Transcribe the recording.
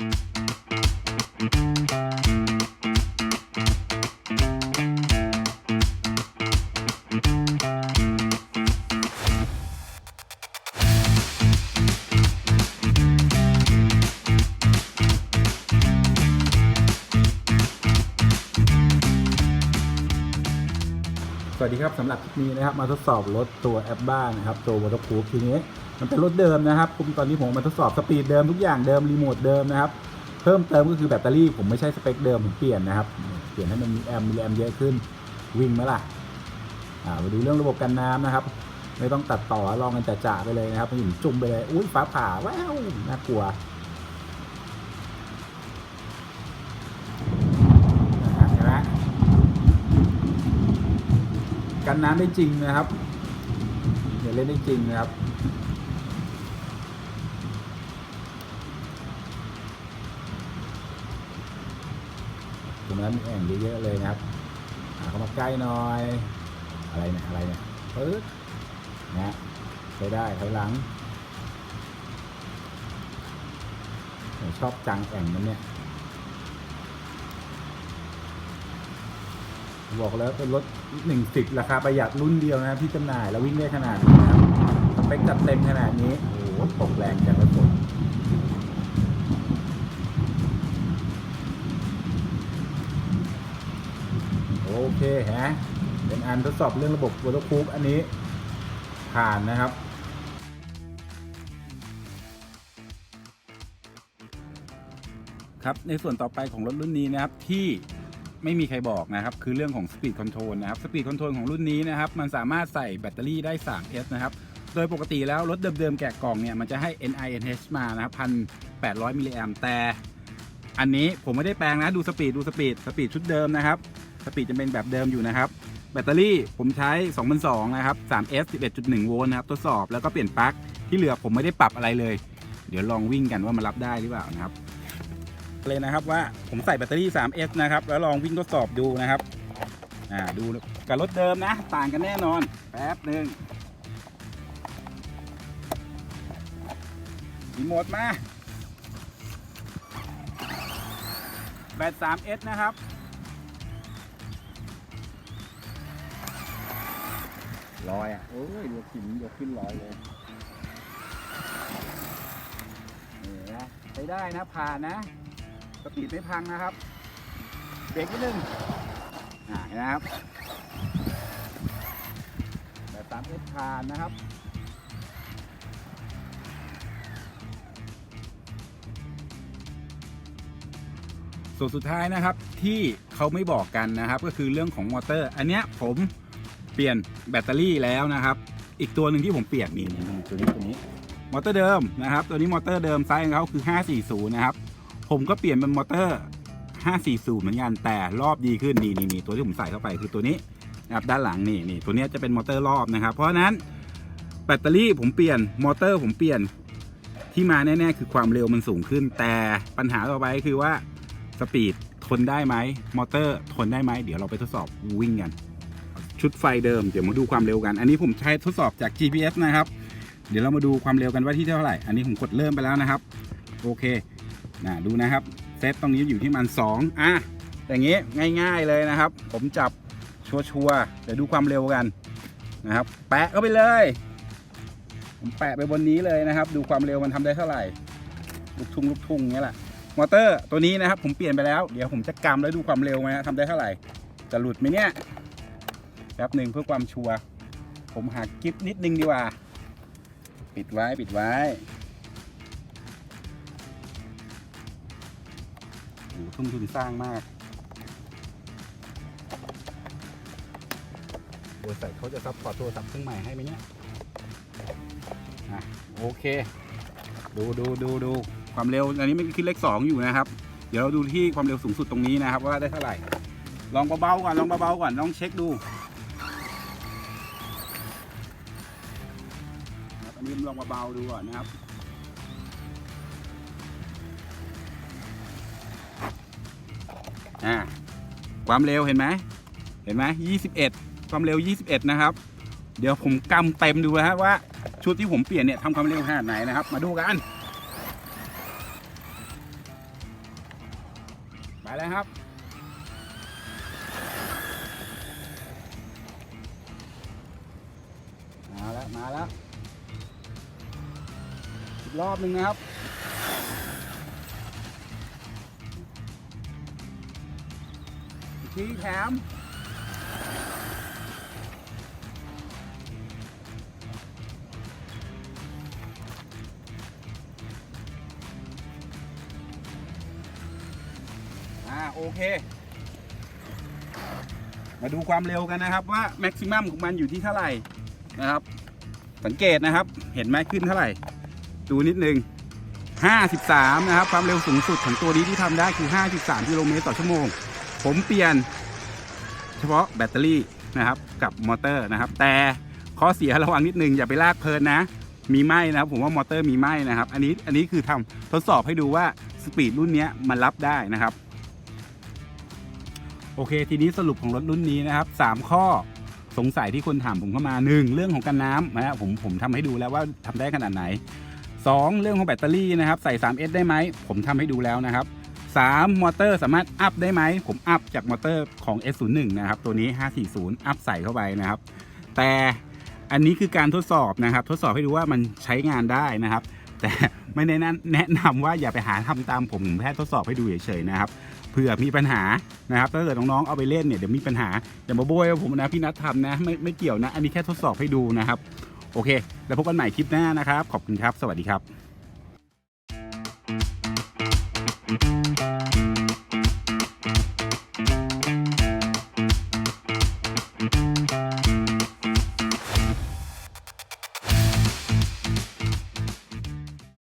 음. วัสดีครับสำหรับคลิปนี้นะครับมาทดสอบรถตัวแอปบ้านนะครับตัว waterproof ทีนี้มันเป็นรถเดิมนะครับผมตอนนี้ผมมาทดสอบสปีดเดิมทุกอย่างเดิมรีโมทเดิมนะครับเพิ่มเติมก็คือแบตเตอรี่ผมไม่ใช่สเปคเดิมผมเปลี่ยนนะครับเปลี่ยนให้มันมีแอมมีแอมเยอะขึ้นวิ่งไหมล่ะอ่ามาดูเรื่องระบบกันน้ำนะครับ ไม่ต้องตัดต่อลองกันจ่าๆไปเลยนะครับมันหยุจุ่มไปเลยอุ้ยฟ้าผ่าว้าวน่ากลัวนะครับเห็นไหม กันน้ำได้จริงนะครับเดี๋ยวเล่นได้จริงนะครับตรงนั้นมีแอ่งเยอะๆเลยนะครับหาเข้ามาใกล้หน่อย อะไรเนี่ยอะไรเนี่ยปึ๊บนะใช้ได้ถอยหลังชอบจังแอ่งมันเนี่ย บอกแล้วเป็นรถหนึ่งสิบราคาประหยัดรุ่นเดียวนะครับที่จำหน่ายแล้ววิ่งได้ขนาดนี้นะครับสเปคจัดเต็มขนาดนี้โอ้โหตกแรงจังเลยผมโอเคฮะเป็นอันทดสอบเรื่องระบบ waterproof อันนี้ผ่านนะครับครับในส่วนต่อไปของรถรุ่นนี้นะครับที่ ไม่มีใครบอกนะครับ คือเรื่องของ Speed Control นะครับ Speed Control ของรุ่นนี้นะครับ มันสามารถใส่แบตเตอรี่ได้ 3S นะครับ โดยปกติแล้วรถเดิมๆแกะกล่องเนี่ย มันจะให้ NINH มานะครับ1,800มิลลิแอมแต่อันนี้ผมไม่ได้แปลงนะ ดูสปีดดูสปีดสปีดชุดเดิมนะครับ สปีดจะเป็นแบบเดิมอยู่นะครับ แบตเตอรี่ผมใช้2002นะครับ 3S 11.1 โวลต์นะครับ ทดสอบแล้วก็เปลี่ยนปลั๊กที่เหลือผมไม่ได้ปรับอะไรเลย เดี๋ยวลองวิ่งกันว่ามันรับได้หรือเปล่านะครับ เลยนะครับว่าผมใส่แบตเตอรี่ 3S นะครับ แล้วลองวิ่งทดสอบดูนะครับอ่าดูกับรถเดิมนะ ต่างกันแน่นอน แป๊บหนึ่งรีโมทมา แบต 3S นะครับ ลอยอะ โอ้ยดูขิมยกขึ้นลอยเลยนี่นะใช้ได้นะ ผ่านนะ สปีดไม่พังนะครับ เบรกนิดนึงอ่านะครับแบบตามเอสผ่านนะครับส่วนสุดท้ายนะครับที่เขาไม่บอกกันนะครับ ก็คือเรื่องของมอเตอร์ อันเนี้ยผมเปลี่ยนแบตเตอรี่แล้วนะครับ อีกตัวหนึ่งที่ผมเปลี่ยนนี่ตัวนี้ตัวนี้มอเตอร์เดิมนะครับ ตัวนี้มอเตอร์เดิมไซส์ของเขาคือ 540 นะครับ ผมก็เปลี่ยนเป็นมอเตอร์ 540 เหมือนกันแต่รอบดีขึ้นนี่นี่นี่ตัวที่ผมใส่เข้าไปคือตัวนี้นะครับด้านหลังนี่นี่ตัวนี้จะเป็นมอเตอร์รอบนะครับ เพราะฉะนั้นแบตเตอรี่ผมเปลี่ยนมอเตอร์ผมเปลี่ยนที่มาแน่ ๆ คือความเร็วมันสูงขึ้น แต่ปัญหาต่อไปคือว่าสปีดทนได้ไหมมอเตอร์ทนได้ไหมเดี๋ยวเราไปทดสอบวิ่งกัน ชุดไฟเดิมเดี๋ยวมาดูความเร็วกัน อันนี้ผมใช้ทดสอบจาก GPS นะครับ เดี๋ยวเรามาดูความเร็วกันว่าที่เท่าไหร่ อันนี้ผมกดเริ่มไปแล้วนะครับ โอเค นะดูนะครับ เซตตรงนี้อยู่ที่มัน2อะอย่างนี้ง่าย ๆเลยนะครับ ผมจับชัวร์ๆเดี๋ยวดูความเร็วกันนะครับ แปะเข้าไปเลย ผมแปะไปบนนี้เลยนะครับ ดูความเร็วมันทำได้เท่าไหร่ ลูกทุ่งลูกทุ่งเงี้ยแหละมอเตอร์ตัวนี้นะครับ ผมเปลี่ยนไปแล้วเดี๋ยวผมจะกำแล้วดูความเร็วไหมฮะทำได้เท่าไหร่จะหลุดไหมเนี่ยแป๊บหนึ่งเพื่อความชัวร์ผมหากิฟนิดนึงดีกว่า ปิดไว้ปิดไว้ ทุ่มทุนสร้างมากบริษัทเขาจะซัพพอร์ตโทรศัพท์เครื่องใหม่ให้ไหมเนี่ยอะโอเค ดูดูดูดูความเร็วอันนี้ไม่ขึ้นเลขสองอยู่นะครับ เดี๋ยวเราดูที่ความเร็วสูงสุดตรงนี้นะครับ ว่าได้เท่าไหร่ ลองเบาๆก่อนลองเบาๆก่อนลองเช็คดูนะครับอันนี้ลองเบาๆดูก่อนนะครับ อ่าความเร็วเห็นไหมเห็นไหม21ความเร็ว21นะครับ เดี๋ยวผมกำเต็มดูนะฮะว่าชุดที่ผมเปลี่ยนเนี่ยทำความเร็วขนาดไหนนะครับ มาดูกันไปแล้วครับมาแล้วมาแล้วรอบหนึ่งนะครับ อีกทีแถม อ่า โอเค มาดูความเร็วกันนะครับว่าแม็กซิมัมของมันอยู่ที่เท่าไหร่นะครับ สังเกตนะครับ เห็นไหมขึ้นเท่าไหร่ ดูนิดนึง 53 นะครับ ความเร็วสูงสุดของตัวนี้ที่ทำได้คือ 53 กิโลเมตรต่อชั่วโมง ผมเปลี่ยน เฉพาะแบตเตอรี่นะครับกับมอเตอร์นะครับ แต่ข้อเสียระวังนิดนึงอย่าไปลากเพลินนะ มีไหมนะครับ ผมว่ามอเตอร์มีไหมนะครับ อันนี้อันนี้คือทำทดสอบให้ดูว่าสปีดรุ่นนี้มันรับได้นะครับ โอเค ทีนี้สรุปของรถรุ่นนี้นะครับ 3 ข้อสงสัยที่คนถามผมเข้ามา 1 เรื่องของกันน้ำนะผมผมทำให้ดูแล้วว่าทำได้ขนาดไหน 2 เรื่องของแบตเตอรี่นะครับ ใส่ 3S ได้ไหมผมทำให้ดูแล้วนะครับ 3 มอเตอร์สามารถอัพได้ไหม ผมอัพจากมอเตอร์ของ S01 นะครับ ตัวนี้ 540 อัพใส่เข้าไปนะครับ แต่อันนี้คือการทดสอบนะครับ ทดสอบให้ดูว่ามันใช้งานได้นะครับ แต่ไม่ได้แนะนำว่าอย่าไปหาทำตามผมแค่ทดสอบให้ดูเฉยๆนะครับเผื่อมีปัญหานะครับถ้าเกิดน้องๆเอาไปเล่นเนี่ยเดี๋ยวมีปัญหาอย่ามาโบยว่าผมนะพี่นัททำนะไม่ไม่เกี่ยวนะ อันนี้แค่ทดสอบให้ดูนะครับ โอเค แล้วพบกันใหม่คลิปหน้านะครับ ขอบคุณครับ สวัสดีครับ Thank you.